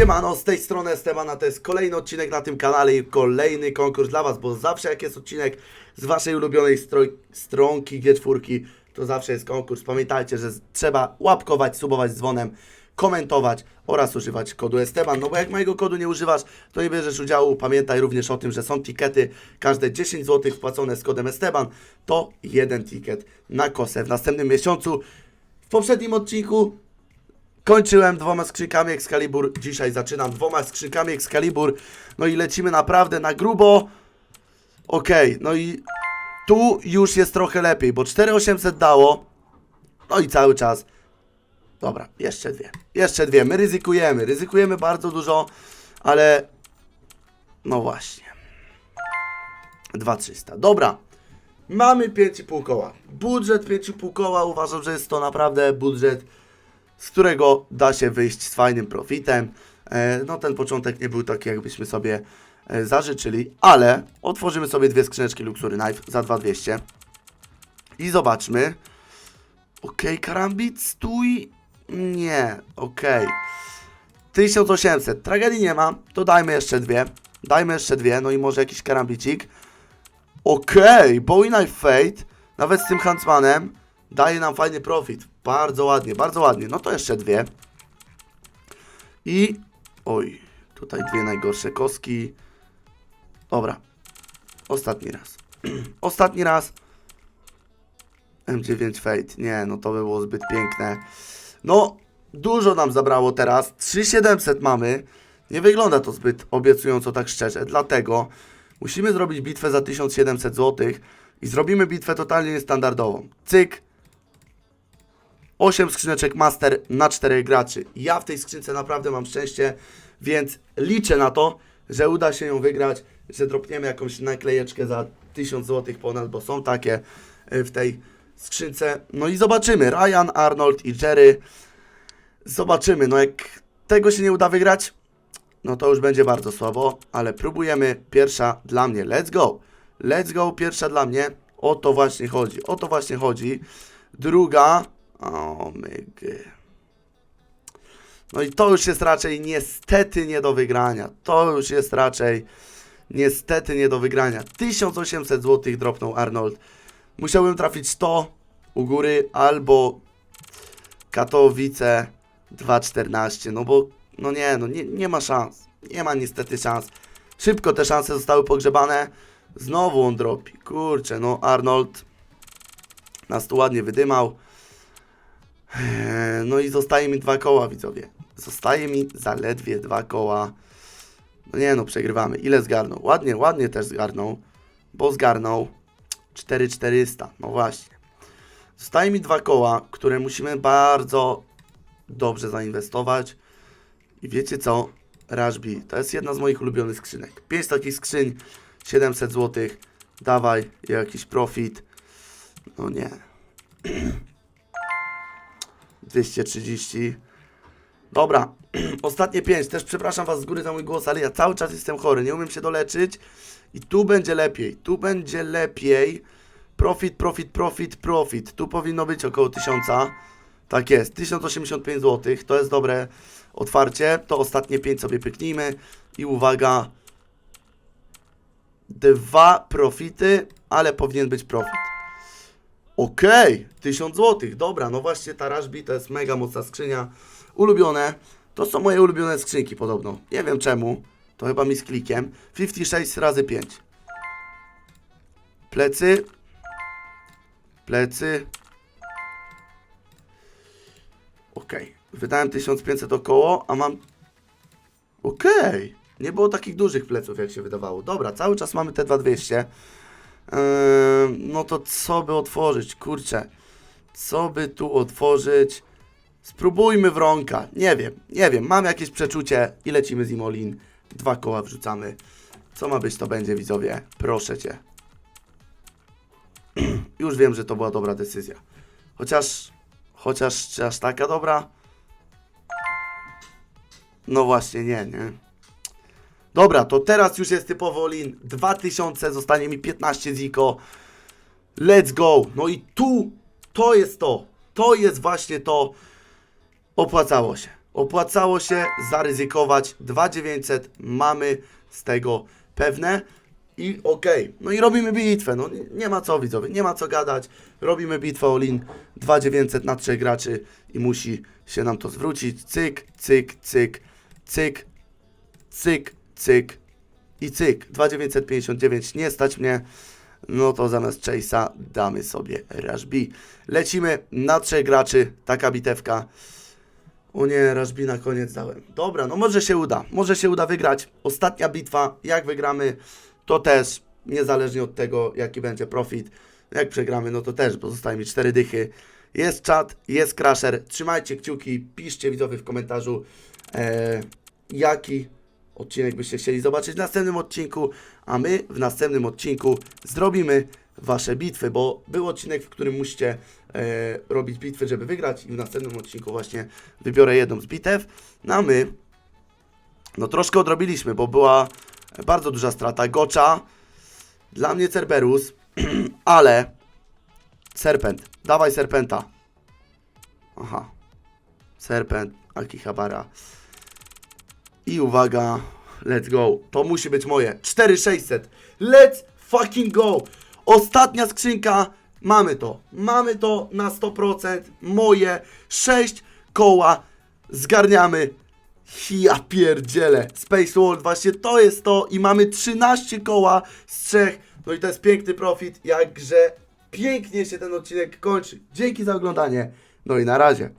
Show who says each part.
Speaker 1: Siemano, z tej strony Estebana, to jest kolejny odcinek na tym kanale i kolejny konkurs dla Was, bo zawsze jak jest odcinek z Waszej ulubionej stroj, stronki G4, to zawsze jest konkurs. Pamiętajcie, że trzeba łapkować, subować dzwonem, komentować oraz używać kodu Esteban, no bo jak mojego kodu nie używasz, to nie bierzesz udziału. Pamiętaj również o tym, że są tikety, każde 10 zł wpłacone z kodem Esteban, to jeden ticket na kosę w następnym miesiącu. W poprzednim odcinku Kończyłem dwoma skrzynkami Excalibur, dzisiaj zaczynam dwoma skrzynkami Excalibur, no i lecimy naprawdę na grubo. Okej, no i tu już jest trochę lepiej, bo 4800 dało, no i cały czas. Dobra, jeszcze dwie, jeszcze dwie, my ryzykujemy, ryzykujemy bardzo dużo, ale no właśnie. 2300, dobra. Mamy 5,5 koła. Budżet 5,5 koła, uważam, że jest to naprawdę budżet z którego da się wyjść z fajnym profitem. E, No ten początek nie był taki, jakbyśmy sobie e, zażyczyli, ale otworzymy sobie dwie skrzyneczki Luxury Knife za 2200 i zobaczmy. Ok, karambit, stój. Nie, ok. 1800. Tragedii nie ma, to dajmy jeszcze dwie. Dajmy jeszcze dwie, no i może jakiś karambicik. Okej, Bowie Knife Fate, nawet z tym Huntsmanem, daje nam fajny profit. Bardzo ładnie, bardzo ładnie. No to jeszcze dwie. I... Oj, tutaj dwie najgorsze kostki. Dobra. Ostatni raz. Ostatni raz. M9 Fate. Nie, no to by było zbyt piękne. No, dużo nam zabrało teraz. 3700 mamy. Nie wygląda to zbyt obiecująco, tak szczerze. Dlatego musimy zrobić bitwę za 1700 zł i zrobimy bitwę totalnie niestandardową. Cyk. 8 skrzyneczek master na 4 graczy. Ja w tej skrzynce naprawdę mam szczęście, więc liczę na to, że uda się ją wygrać, że dropniemy jakąś naklejeczkę za 1000 zł ponad, bo są takie y, w tej skrzynce. No i zobaczymy. Ryan, Arnold i Jerry. Zobaczymy. No jak tego się nie uda wygrać, no to już będzie bardzo słabo, ale próbujemy. Pierwsza dla mnie. Let's go. Let's go. Pierwsza dla mnie. O to właśnie chodzi. O to właśnie chodzi. Druga. O. No i to już jest raczej niestety nie do wygrania. To już jest raczej niestety nie do wygrania. 1800 zł dropnął Arnold. Musiałbym trafić 100 u góry albo Katowice 2,14. No bo, no nie, no nie, nie ma szans. Nie ma niestety szans. Szybko te szanse zostały pogrzebane. Znowu on dropi. Kurczę, no Arnold nas tu ładnie wydymał. Eee, No i zostaje mi dwa koła, widzowie. Zostaje mi zaledwie dwa koła. No nie no, przegrywamy. Ile zgarnął? Ładnie, ładnie też zgarnął. Bo zgarnął 4400. No właśnie. Zostaje mi dwa koła, które musimy bardzo dobrze zainwestować. I wiecie co? Rashby. To jest jedna z moich ulubionych skrzynek. 5 takich skrzyń, 700 zł. Dawaj, jakiś profit. No nie. 230. Dobra, ostatnie 5. Też przepraszam Was z góry za mój głos, ale ja cały czas jestem chory, nie umiem się doleczyć. I tu będzie lepiej, tu będzie lepiej. Profit, profit, profit, profit. Tu powinno być około 1000. Tak jest, 1085 zł. To jest dobre otwarcie. To ostatnie 5 sobie pyknijmy. I uwaga. Dwa profity, ale powinien być profit. Okej, 1000 zł. Dobra, no właśnie ta Rashby to jest mega mocna skrzynia. Ulubione. To są moje ulubione skrzynki podobno. Nie wiem czemu. To chyba mi z klikiem. 56 razy 5. Plecy. Plecy. Okej. Wydałem 1500 około, a mam... Okej. Nie było takich dużych pleców, jak się wydawało. Dobra, cały czas mamy te 2200. Eee, no to co by otworzyć? Kurczę. Co by tu otworzyć? Spróbujmy wronka. Nie wiem, nie wiem. Mam jakieś przeczucie i lecimy z Imolin. Dwa koła wrzucamy. Co ma być, to będzie, widzowie. Proszę cię. Już wiem, że to była dobra decyzja. Chociaż, chociaż, czy aż taka dobra? No właśnie, nie, nie. Dobra, to teraz już jest typowo lin. 2000, zostanie mi 15 ziko. Let's go. No i tu, to jest to. To jest właśnie to. Opłacało się. Opłacało się zaryzykować 2900, mamy z tego pewne i okej. No i robimy bitwę, no nie, nie ma co widzowie, nie ma co gadać. Robimy bitwę Olin 2900 na trzech graczy i musi się nam to zwrócić. Cyk, cyk, cyk, cyk, cyk, cyk i cyk. 2959 nie stać mnie. No to zamiast Chase'a damy sobie Rush. Lecimy na trzech graczy, taka bitewka. O nie, Rush B na koniec dałem. Dobra, no może się uda. Może się uda wygrać. Ostatnia bitwa, jak wygramy, to też, niezależnie od tego, jaki będzie profit, jak przegramy, no to też pozostaje mi cztery dychy. Jest czat, jest crasher. Trzymajcie kciuki, piszcie widzowie w komentarzu, e, jaki odcinek byście chcieli zobaczyć w następnym odcinku, a my w następnym odcinku zrobimy wasze bitwy, bo był odcinek, w którym musicie e, robić bitwy, żeby wygrać i w następnym odcinku właśnie wybiorę jedną z bitew, no a my no troszkę odrobiliśmy, bo była bardzo duża strata. Gocza, dla mnie Cerberus, ale Serpent, dawaj Serpenta. Aha, Serpent, Akihabara. I uwaga, let's go. To musi być moje. 4600. Let's fucking go. Ostatnia skrzynka. Mamy to. Mamy to na 100%. Moje 6 koła. Zgarniamy. Ja pierdzielę. Space World, właśnie to jest to. I mamy 13 koła z 3. No i to jest piękny profit. Jakże pięknie się ten odcinek kończy. Dzięki za oglądanie. No i na razie.